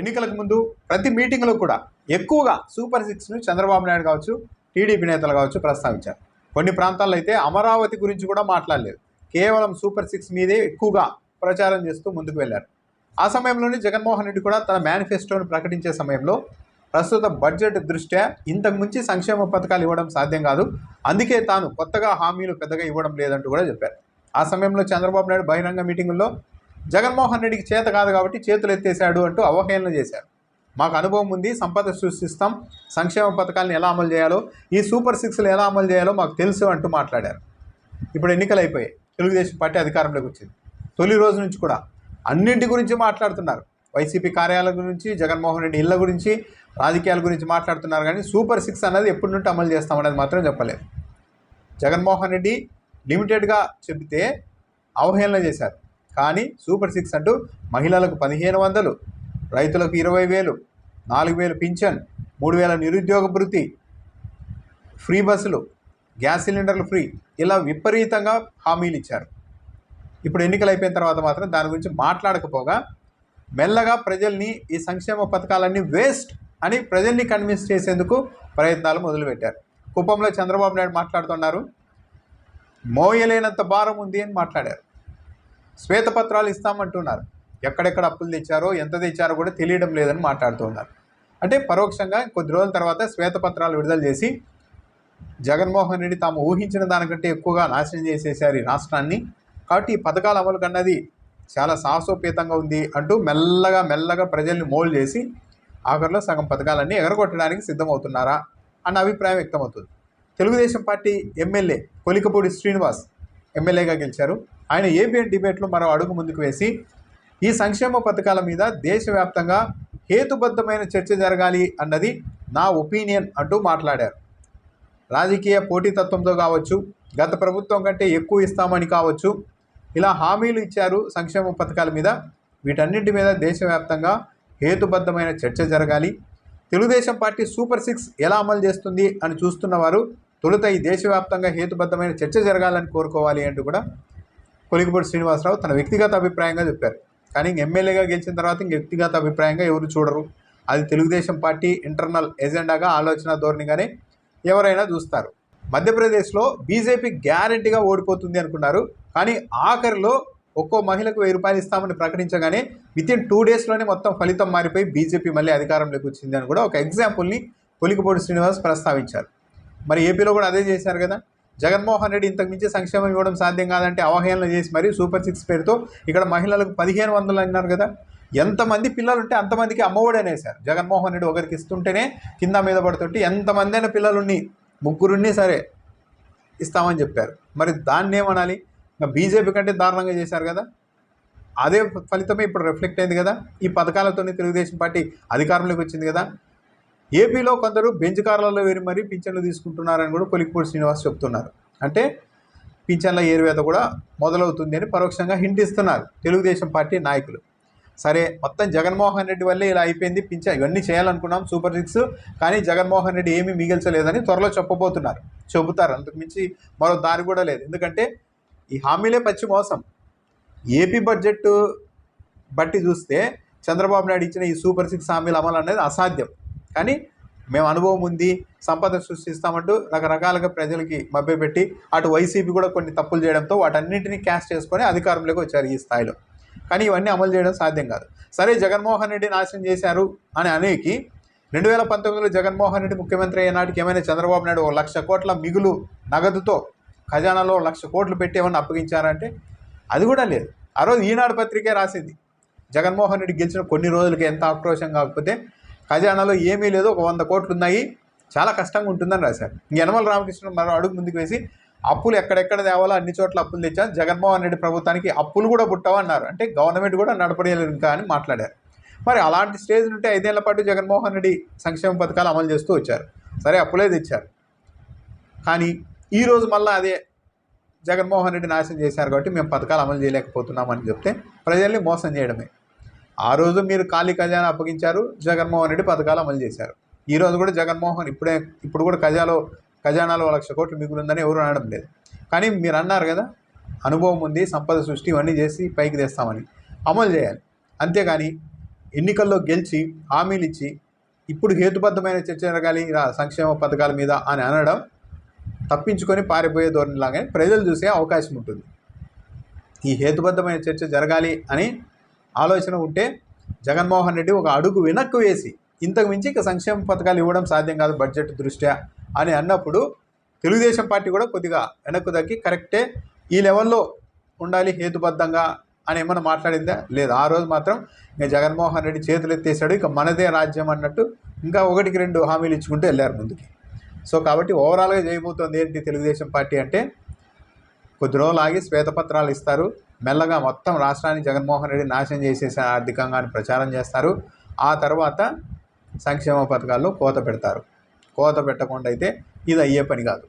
ఎన్నికలకు ముందు ప్రతి మీటింగ్లో కూడా ఎక్కువగా సూపర్ సిక్స్ను చంద్రబాబు నాయుడు కావచ్చు టీడీపీ నేతలు కావచ్చు ప్రస్తావించారు. కొన్ని ప్రాంతాల్లో అయితే అమరావతి గురించి కూడా మాట్లాడలేదు. కేవలం సూపర్ సిక్స్ మీదే ఎక్కువగా ప్రచారం చేస్తూ ముందుకు వెళ్ళారు. ఆ సమయంలోనే జగన్మోహన్ రెడ్డి కూడా తన మేనిఫెస్టోను ప్రకటించే సమయంలో ప్రస్తుత బడ్జెట్ దృష్ట్యా ఇంతకు మించి సంక్షేమ పథకాలు ఇవ్వడం సాధ్యం కాదు. అందుకే తాను కొత్తగా హామీలు పెద్దగా ఇవ్వడం లేదంటూ కూడా చెప్పారు. ఆ సమయంలో చంద్రబాబు నాయుడు బహిరంగ మీటింగుల్లో జగన్మోహన్ రెడ్డికి చేత కాదు కాబట్టి చేతులు ఎత్తేశాడు అంటూ అవహేళన చేశారు. మాకు అనుభవం ఉంది సంపద సృష్టిస్తాం సంక్షేమ పథకాలను ఎలా అమలు చేయాలో ఈ సూపర్ సిక్స్లు ఎలా అమలు చేయాలో మాకు తెలుసు అంటూ మాట్లాడారు. ఇప్పుడు ఎన్నికలు అయిపోయాయి తెలుగుదేశం పార్టీ అధికారంలోకి వచ్చింది. తొలి రోజు నుంచి కూడా అన్నింటి గురించి మాట్లాడుతున్నారు. వైసీపీ కార్యాలయం గురించి జగన్మోహన్ రెడ్డి ఇళ్ళ గురించి రాజకీయాల గురించి మాట్లాడుతున్నారు కానీ సూపర్ సిక్స్ అనేది ఎప్పటి నుండి అమలు చేస్తామనేది మాత్రం చెప్పలేదు. జగన్మోహన్ రెడ్డి లిమిటెడ్గా చెబితే అవహేళన చేశారు. కానీ సూపర్ సిక్స్ అంటూ మహిళలకు పదిహేను వందలు రైతులకు ఇరవై వేలు నాలుగు వేలు పింఛన్ మూడు వేల నిరుద్యోగ భృతి ఫ్రీ బస్సులు గ్యాస్ సిలిండర్లు ఫ్రీ ఇలా విపరీతంగా హామీలు ఇచ్చారు. ఇప్పుడు ఎన్నికలు అయిపోయిన తర్వాత మాత్రం దాని గురించి మాట్లాడకపోగా మెల్లగా ప్రజల్ని ఈ సంక్షేమ పథకాలన్నీ వేస్ట్ అని ప్రజల్ని కన్విన్స్ చేసేందుకు ప్రయత్నాలు మొదలుపెట్టారు. కుప్పంలో చంద్రబాబు నాయుడు మాట్లాడుతున్నారు మోయలేనంత భారం ఉంది అని మాట్లాడారు. శ్వేతపత్రాలు ఇస్తామంటున్నారు. ఎక్కడెక్కడ అప్పులు తెచ్చారో ఎంత తెచ్చారో కూడా తెలియడం లేదని మాట్లాడుతున్నారు. అంటే పరోక్షంగా కొద్ది రోజుల తర్వాత శ్వేతపత్రాలు విడుదల చేసి జగన్మోహన్ రెడ్డి తాము ఊహించిన దానికంటే ఎక్కువగా నాశనం చేసేసారు ఈ రాష్ట్రాన్ని. కాబట్టి ఈ పథకాల అమలు కన్నది చాలా సాహసోపేతంగా ఉంది అంటూ మెల్లగా మెల్లగా ప్రజల్ని మోల్డ్ చేసి ఆఖరిలో సగం పథకాలన్నీ ఎగరగొట్టడానికి సిద్ధమవుతున్నారా అన్న అభిప్రాయం వ్యక్తమవుతుంది. తెలుగుదేశం పార్టీ ఎమ్మెల్యే కొలికపూడి శ్రీనివాస్ ఎమ్మెల్యేగా గెలిచారు. ఆయన ఏబిఎన్ డిబేట్లో మరో అడుగు ముందుకు వేసి ఈ సంక్షేమ పథకాల మీద దేశవ్యాప్తంగా హేతుబద్ధమైన చర్చ జరగాలి అన్నది నా ఒపీనియన్ అంటూ మాట్లాడారు. రాజకీయ పోటీతత్వంతో కావచ్చు గత ప్రభుత్వం కంటే ఎక్కువ ఇస్తామని కావచ్చు ఇలా హామీలు ఇచ్చారు సంక్షేమ పథకాల మీద. వీటన్నింటి మీద దేశవ్యాప్తంగా హేతుబద్ధమైన చర్చ జరగాలి. తెలుగుదేశం పార్టీ సూపర్ సిక్స్ ఎలా అమలు చేస్తుంది అని చూస్తున్నవారు తొలుత ఈ దేశవ్యాప్తంగా హేతుబద్ధమైన చర్చ జరగాలని కోరుకోవాలి అంటూ కూడా కొలిగిపూడి శ్రీనివాసరావు తన వ్యక్తిగత అభిప్రాయంగా చెప్పారు. కానీ ఇంక ఎమ్మెల్యేగా గెలిచిన తర్వాత ఇంక వ్యక్తిగత అభిప్రాయంగా ఎవరు చూడరు. అది తెలుగుదేశం పార్టీ ఇంటర్నల్ ఎజెండాగా ఆలోచన ధోరణిగానే ఎవరైనా చూస్తారు. మధ్యప్రదేశ్లో బీజేపీ గ్యారంటీగా ఓడిపోతుంది అనుకున్నారు. కానీ ఆఖరిలో ఒక్కో మహిళకు వెయ్యి రూపాయలు ఇస్తామని ప్రకటించగానే విత్ ఇన్ టూ డేస్లోనే మొత్తం ఫలితం మారిపోయి బీజేపీ మళ్ళీ అధికారంలోకి వచ్చింది అని కూడా ఒక ఎగ్జాంపుల్ని పొలికపూడి శ్రీనివాస్ ప్రస్తావించారు. మరి ఏపీలో కూడా అదే చేశారు కదా? జగన్మోహన్ రెడ్డి ఇంతకు మించి సంక్షేమం ఇవ్వడం సాధ్యం కాదంటే అవహేళన చేసి మరి సూపర్ సిక్స్ పేరుతో ఇక్కడ మహిళలకు పదిహేను వందలు అన్నారు కదా? ఎంతమంది పిల్లలు ఉంటే అంతమందికి అమ్మఒడి అనేసారు జగన్మోహన్ రెడ్డి ఒకరికి ఇస్తుంటేనే కింద మీద పడుతుంటే ఎంతమంది అయిన పిల్లలున్ని ముగ్గురున్ని సరే ఇస్తామని చెప్పారు. మరి దాన్ని ఏమనాలి? ఇంకా బీజేపీ కంటే దారుణంగా చేశారు కదా? అదే ఫలితమే ఇప్పుడు రిఫ్లెక్ట్ అయింది కదా? ఈ పథకాలతోనే తెలుగుదేశం పార్టీ అధికారంలోకి వచ్చింది కదా? ఏపీలో కొందరు బెంచ్ కార్లలో వేరి మరీ పింఛన్లు తీసుకుంటున్నారని కూడా కొలిక్పూడి శ్రీనివాస్ చెప్తున్నారు. అంటే పింఛన్ల ఏరివేత కూడా మొదలవుతుంది అని పరోక్షంగా హింట్ ఇస్తున్నారు తెలుగుదేశం పార్టీ నాయకులు. సరే మొత్తం జగన్మోహన్ రెడ్డి వల్లే ఇలా అయిపోయింది పింఛన్. ఇవన్నీ చేయాలనుకున్నాం సూపర్ సిక్స్ కానీ జగన్మోహన్ రెడ్డి ఏమీ మిగిల్చలేదని త్వరలో చెప్పబోతున్నారు. చెబుతారు. అంతకు మించి మరో దారి కూడా లేదు. ఎందుకంటే ఈ హామీలే పచ్చి మోసం. ఏపీ బడ్జెట్ బట్టి చూస్తే చంద్రబాబు నాయుడు ఇచ్చిన ఈ సూపర్ సిక్స్ హామీల అమలు అనేది అసాధ్యం. కానీ మేము అనుభవం ఉంది సంపద సృష్టిస్తామంటూ రకరకాలుగా ప్రజలకి మభ్యపెట్టి అటు వైసీపీ కూడా కొన్ని తప్పులు చేయడంతో వాటన్నింటినీ క్యాష్ చేసుకొని అధికారంలోకి వచ్చారు ఈ స్థాయిలో. కానీ ఇవన్నీ అమలు చేయడం సాధ్యం కాదు. సరే జగన్మోహన్ రెడ్డి నాశనం చేశారు అని అనేకి రెండు వేల పంతొమ్మిదిలో జగన్మోహన్ రెడ్డి ముఖ్యమంత్రి అయినాటికి ఏమైనా చంద్రబాబు నాయుడు ఒక లక్ష కోట్ల మిగులు నగదుతో ఖజానాలో లక్ష కోట్లు పెట్టి ఏమన్నా అప్పగించారంటే అది కూడా లేదు. ఆ రోజు ఈనాడు పత్రికే రాసింది జగన్మోహన్ రెడ్డి గెలిచిన కొన్ని రోజులకి ఎంత ఆక్రోశం కాకపోతే ఖజానాలో ఏమీ లేదు ఒక వంద కోట్లు ఉన్నాయి చాలా కష్టంగా ఉంటుందని రాశారు. యనమల రామకృష్ణ మరో అడుగు ముందుకు వేసి అప్పులు ఎక్కడెక్కడ తేవాలో అన్ని చోట్ల అప్పులు తెచ్చాను. జగన్మోహన్ రెడ్డి ప్రభుత్వానికి అప్పులు కూడా పుట్టావు? అన్నారు. అంటే గవర్నమెంట్ కూడా నడపడలేదు ఇంకా అని మాట్లాడారు. మరి అలాంటి స్టేజ్ నుండి ఐదేళ్ళ పాటు జగన్మోహన్ రెడ్డి సంక్షేమ పథకాలు అమలు చేస్తూ వచ్చారు. సరే అప్పులే తెచ్చారు. కానీ ఈరోజు మళ్ళీ అదే జగన్మోహన్ రెడ్డి నాశనం చేశారు కాబట్టి మేము పథకాలు అమలు చేయలేకపోతున్నామని చెప్తే ప్రజల్ని మోసం చేయడమే. ఆ రోజు మీరు ఖాళీ ఖజానా అప్పగించారు జగన్మోహన్ రెడ్డి పథకాలు అమలు చేశారు. ఈ రోజు కూడా జగన్మోహన్ ఇప్పుడే ఇప్పుడు కూడా ఖజాలో ఖజానాలో లక్ష కోట్లు మిగులుందని ఎవరు అనడం లేదు. కానీ మీరు అన్నారు కదా అనుభవం ఉంది సంపద సృష్టి ఇవన్నీ చేసి పైకి తెస్తామని. అమలు చేయాలి. అంతేగాని ఎన్నికల్లో గెలిచి హామీలు ఇచ్చి ఇప్పుడు హేతుబద్ధమైన చర్చ జరగాలి ఇలా సంక్షేమ పథకాల మీద అని అనడం తప్పించుకొని పారిపోయే ధోరణిలాగానే ప్రజలు చూసే అవకాశం ఉంటుంది. ఈ హేతుబద్ధమైన చర్చ జరగాలి అని ఆలోచన ఉంటే జగన్మోహన్ రెడ్డి ఒక అడుగు వెనక్కు వేసి ఇంతకు మించి ఇక సంక్షేమ పథకాలు ఇవ్వడం సాధ్యం కాదు బడ్జెట్ దృష్ట్యా అని అన్నప్పుడు తెలుగుదేశం పార్టీ కూడా కొద్దిగా వెనక్కు తగ్గి కరెక్టే ఈ లెవెల్లో ఉండాలి హేతుబద్ధంగా అని ఏమన్నా మాట్లాడిందా? లేదు. ఆ రోజు మాత్రం ఇంకా జగన్మోహన్ రెడ్డి చేతులు ఎత్తేసాడు ఇక మనదే రాజ్యం అన్నట్టు ఇంకా ఒకటికి రెండు హామీలు ఇచ్చుకుంటూ వెళ్ళారు ముందుకి. సో కాబట్టి ఓవరాల్గా చేయబోతోంది ఏంటి తెలుగుదేశం పార్టీ అంటే కొద్ది రోజులు ఆగి శ్వేతపత్రాలు ఇస్తారు. మెల్లగా మొత్తం రాష్ట్రాన్ని జగన్మోహన్ రెడ్డి నాశనం చేసేసే ఆర్థికంగా ప్రచారం చేస్తారు. ఆ తర్వాత సంక్షేమ పథకాల్లో కోత పెడతారు. కోత పెట్టకుండా అయితే ఇది అయ్యే పని కాదు.